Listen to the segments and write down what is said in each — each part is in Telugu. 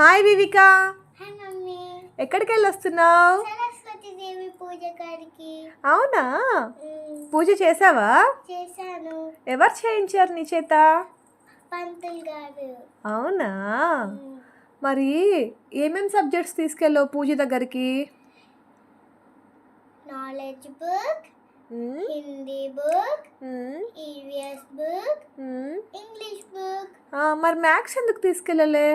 హాయ్ వివిక. ఎక్కడికి వెళ్ళి వస్తున్నావు అవునా? పూజ చేసావా? చేశాను. ఎవరు చేయించారు నీ చేత? అవునా? మరి ఏమేం సబ్జెక్ట్స్ తీసుకెళ్ళావు పూజ దగ్గరికి? Knowledge book Hindi book EVS book. English book మరి మ్యాథ్స్ ఎందుకు తీసుకెళ్ళలే?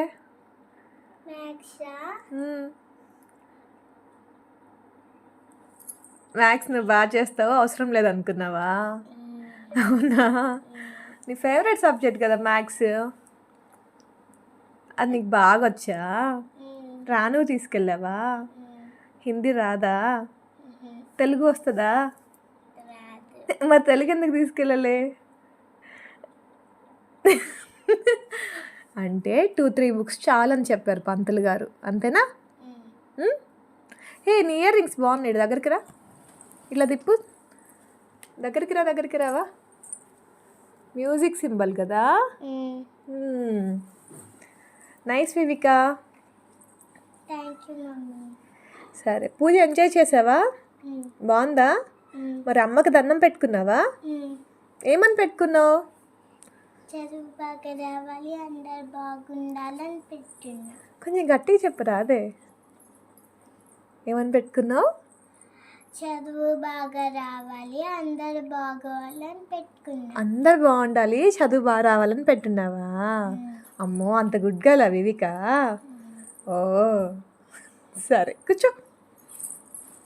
మ్యాథ్స్ నువ్వు బాగా చేస్తావు అవసరం లేదనుకున్నావా? అవునా? నీ ఫేవరెట్ సబ్జెక్ట్ కదా మ్యాథ్స్ అది నీకు బాగా వచ్చా? రాను తీసుకెళ్ళావా? హిందీ రాదా? తెలుగు వస్తుందా? మరి తెలుగు ఎందుకు తీసుకెళ్ళలే? అంటే టూ త్రీ బుక్స్ చాలని చెప్పారు పంతులు గారు. అంతేనా? ఏ నీ ఇయర్ రింగ్స్ బాగున్నాయి. ఇటు దగ్గరికి రా. ఇట్లా తిప్పు. దగ్గరికి రా దగ్గరికి రావా. మ్యూజిక్ సింబల్ కదా. నైస్ వివిక. సరే పూజ ఎంజాయ్ చేసావా? బాగుందా? మరి అమ్మకి దండం పెట్టుకున్నావా. ఏమని పెట్టుకున్నావు? చదువు బాగా రావాలి అందరు బాగుండాలని పెట్టున్నా. కొంచెం గట్టిగా చెప్పరా అదే? ఏమని పెట్టుకున్నావు? చదువు బాగా రావాలి అందరు బాగోవాలని పెట్టుకున్నా. అందరు బాగుండాలి చదువు బాగా రావాలని పెట్టున్నావా? అమ్మో అంత గుడ్ గల వివిక? ఓ సరే కూర్చో.